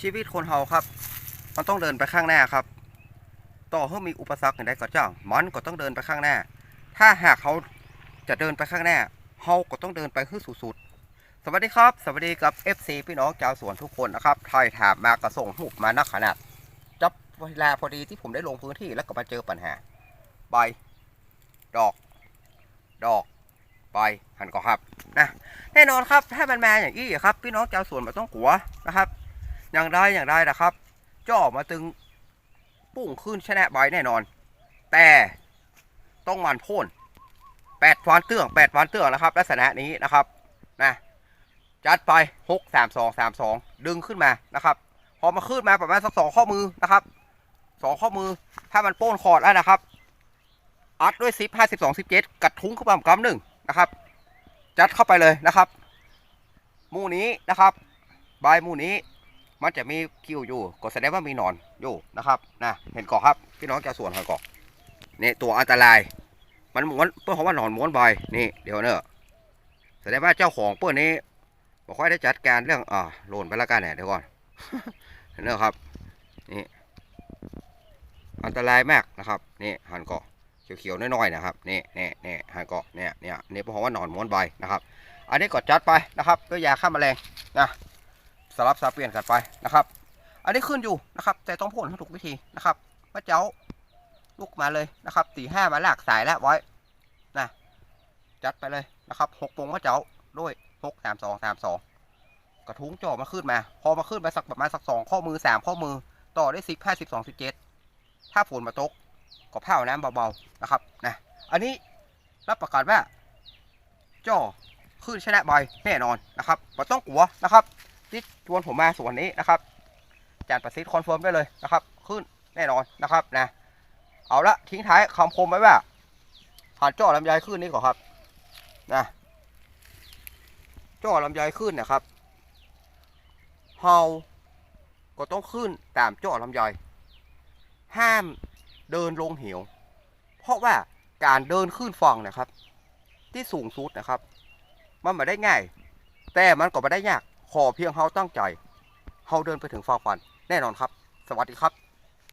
ชีวิตคนเฮาครับ มันต้องเดินไปข้างหน้าครับ ต่อให้มีอุปสรรคอย่างใดก็เจ้ามันก็ต้องเดินไปข้างหน้า ถ้าหากเขาจะเดินไปข้างหน้าเฮาก็ต้องเดินไปให้นสุดๆสวัสดีครับ สวัสดีกับ FC พี่น้องชาวสวนทุกคนนะครับทายถามมากระส่งหูปมานักขนาดจับเวลาพอดีที่ผมได้ลงพื้นที่แล้วก็มาเจอปัญหา ใบ ดอก ดอกใบหันก็ครับนะแน่นอนครับถ้ามันมาอย่างนี้ครับ พี่น้องชาวสวนไมันต้องกลัวนะครับ อย่างได้อย่างได้นะครับจะออกมาตึงปุ้งขึ้นชนะใบแน่นอน แต่ต้องหมันพ่นแปดฟันเตื้องแปดฟันเตื้องนะครับ ลักษณะนี้นะครับนะจัดไปหกสามสองสามสองดึงขึ้นมานะครับ พอมาขึ้นมาประมาณสักสองข้อมือนะครับสองข้อมือถ้ามันโป้นคอร์ดแล้วนะครับ อัดด้วยซิปห้าสิบสองสิบเจ็ดกัดทุ้งเข้าไปกำหนึ่งนะครับ จัดเข้าไปเลยนะครับ มู่นี้นะครับใบมู่นี้ มันจะมีคิวอยู่ ก็แสดงว่ามีหนอนอยู่นะครับนะเห็นก่อครับพี่น้องชาวสวนเห็นก่อนี่ตัวอันตราย มันม้วนเพื่อเขาว่าหนอนม้วนใบนี่เดี๋ยวเนอะแสดงว่าเจ้าของเพื่อนนี้บอกค่อยได้จัดการเรื่องอ่าโหลนไปแล้วกันเนี่ยเดี๋ยวก่อนเห็นเนอะครับนี่อันตรายมากนะครับนี่หันเกาะเขียวๆน้อยๆนะครับนี่นี่นี่หันเกาะเนี่ยเนี่ยนี่เพราะว่าหนอนม้วนใบนะครับ อันนี้ก็จัดไปนะครับด้วยยาฆ่าแมลงนะ สลับสับเปลี่ยนกันไปนะครับ อันนี้ขึ้นอยู่นะครับ แต่ต้องพ่นให้ถูกวิธีนะครับพระเจ้าลุกมาเลยนะครับตีห้ามาหลากสายแล้วไว้นะจัดไปเลยนะครับหกปงพระเจ้าด้วยหกสามสองสามสองกระทุ้งจ่อมาขึ้นมา พอมาขึ้นไปสักประมาณสักสองข้อมือสามข้อมือ ต่อได้สิบห้าสิบสองสิบเจ็ดถ้าฝนมาตกก็เผาน้ำเบาๆนะครับนะอันนี้รับประกันว่าจ่อขึ้นชนะใบแน่นอนนะครับไม่ต้องกลัวนะครับ ที่ชวนผมมาสวนนี้นะครับจารย์ประสิทธิ์คอนเฟิร์มได้เลยนะครับ ขึ้นแน่นอนนะครับนะเอาละทิ้งท้ายคำคมไว้ว่าผ่านจ่อลำไยขึ้นนี่ก่อนครับนะจ่อลำไยขึ้นนะครับเฮาก็ต้องขึ้นตามจ่อลำไยห้ามเดินลงเหว เพราะว่าการเดินขึ้นฝั่งนะครับ ที่สูงสุดนะครับ มันไม่ได้ง่าย แต่มันก็ไม่ได้ยาก ขอเพียงเขาตั้งใจเขาเดินไปถึงฟ้าฝัน แน่นอนครับ สวัสดีครับ